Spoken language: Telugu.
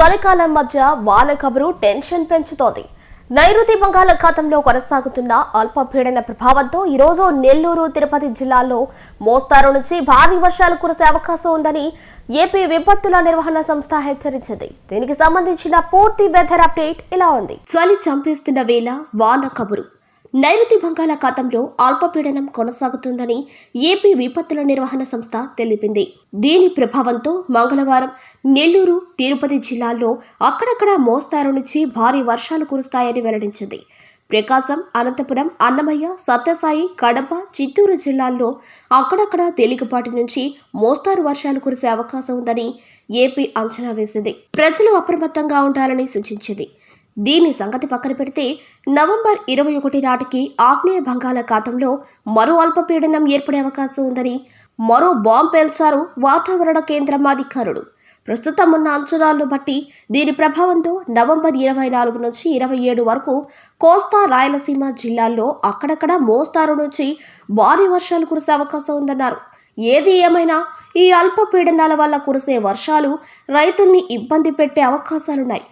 చలికాలం మధ్య వాన కబురు టెన్షన్ పెంచుతోంది. నైరుతి బంగాళాఖాతంలో కొనసాగుతున్న అల్పపీడన ప్రభావంతో ఈరోజు నెల్లూరు తిరుపతి జిల్లాల్లో మోస్తారు నుంచి భారీ వర్షాలు కురిసే అవకాశం ఉందని ఏపీ విపత్తుల నిర్వహణ సంస్థ హెచ్చరించింది. దీనికి సంబంధించిన పూర్తి వెదర్ అప్డేట్ ఇలా ఉంది. చలి చంపేస్తున్న వేళ వాన కబురు. నైరుతి బంగాళాఖాతంలో అల్పపీడనం కొనసాగుతుందని ఏపీ విపత్తుల నిర్వహణ సంస్థ తెలిపింది. దీని ప్రభావంతో మంగళవారం నెల్లూరు తిరుపతి జిల్లాల్లో అక్కడక్కడ మోస్తారు నుంచి భారీ వర్షాలు కురుస్తాయని వెల్లడించింది. ప్రకాశం అనంతపురం అన్నమయ్య సత్యసాయి కడప చిత్తూరు జిల్లాల్లో అక్కడక్కడ తేలికపాటి నుంచి మోస్తారు వర్షాలు కురిసే అవకాశం ఉందని ఏపీ అంచనా వేసింది. ప్రజలు అప్రమత్తంగా ఉండాలని సూచించింది. దీని సంగతి పక్కన పెడితే నవంబర్ ఇరవై ఒకటి నాటికి ఆగ్నేయ బంగాళాఖాతంలో మరో అల్పపీడనం ఏర్పడే అవకాశం ఉందని మరో బాంబ్ పేల్చారు వాతావరణ కేంద్రం అధికారులు. ప్రస్తుతం ఉన్న అంచనాలను బట్టి దీని ప్రభావంతో నవంబర్ ఇరవై నాలుగు నుంచి ఇరవై ఏడు వరకు కోస్తా రాయలసీమ జిల్లాల్లో అక్కడక్కడ మోస్తారు నుంచి భారీ వర్షాలు కురిసే అవకాశం ఉందన్నారు. ఏది ఏమైనా ఈ అల్పపీడనాల వల్ల కురిసే వర్షాలు రైతుల్ని ఇబ్బంది పెట్టే అవకాశాలున్నాయి.